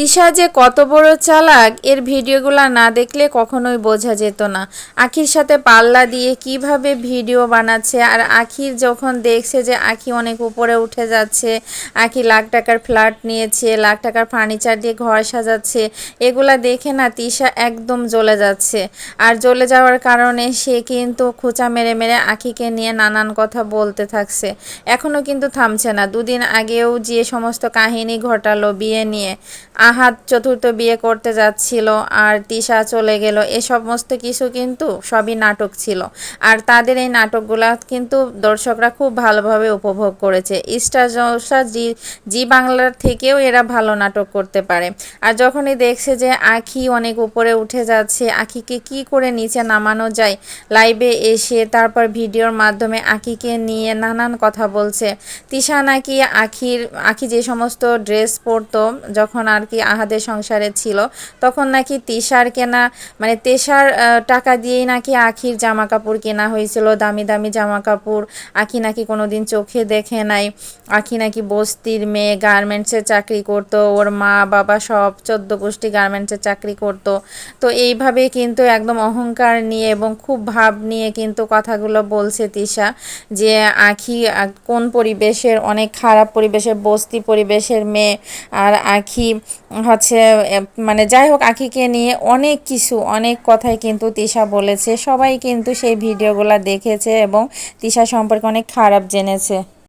তিশা যে কত বড় চালাক, এর ভিডিওগুলো না দেখলে কখনোই বোঝা যেত না। আখির সাথে পাল্লা দিয়ে কীভাবে ভিডিও বানাচ্ছে আর আখির যখন দেখছে যে আখি অনেক উপরে উঠে যাচ্ছে, আখি লাখ টাকার ফ্ল্যাট নিয়েছে, লাখ টাকার ফার্নিচার দিয়ে ঘর সাজাচ্ছে, এগুলা দেখে না তিশা একদম জ্বলে যাচ্ছে। আর জ্বলে যাওয়ার কারণে সে কিন্তু খোঁচা মেরে মেরে আখিকে নিয়ে নানান কথা বলতে থাকছে। এখনও কিন্তু থামছে না। দুদিন আগেও যে সমস্ত কাহিনী ঘটালো বিয়ে নিয়ে আহাত চতুর্থ বিয়ে করতে যাচ্ছিল আর তিশা চলে গেল। এ সমস্ত কিছু কিন্তু সবই নাটক ছিল। আর তাদের এই নাটকগুলা কিন্তু দর্শকরা খুব ভালোভাবে উপভোগ করেছে। স্টার জলসা, জি জি বাংলার থেকেও এরা ভালো নাটক করতে পারে। আর যখনই দেখছে যে আখি অনেক উপরে উঠে যাচ্ছে, আখিকে কি করে নিচে নামানো যায়, লাইভে এসে তারপর ভিডিওর মাধ্যমে আখিকে নিয়ে নানান কথা বলছে। তিশা নাকি আখির, আখি যে সমস্ত ড্রেস পরতো, যখন আর কি আহাদের সংসারে ছিল, তখন নাকি তিশার কেনা মানে তেষার টাকা দিয়েই নাকি আখির জামা কাপড় কেনা হয়েছিল, দামি দামি জামা কাপড় আখি নাকি কোনোদিন চোখে দেখে নাই, আখি নাকি বস্তির মেয়ে গার্মেন্টসে চাকরি করতো, ওর মা, বাবা সব চোদ্দ গোষ্ঠী গার্মেন্টসে চাকরি করত। তো এইভাবে কিন্তু একদম অহংকার নিয়ে এবং খুব ভাব নিয়ে কিন্তু কথাগুলো বলছে তিশা, যে আখি কোন পরিবেশের, অনেক খারাপ পরিবেশের, বস্তি পরিবেশের মেয়ে, আর আখি হচ্ছে মানে যাই হোক আঁকিকে নিয়ে অনেক কিছু, অনেক কথাই কিন্তু তিশা বলেছে। সবাই কিন্তু সেই ভিডিওগুলো দেখেছে এবং তিশা সম্পর্কে অনেক খারাপ জেনেছে।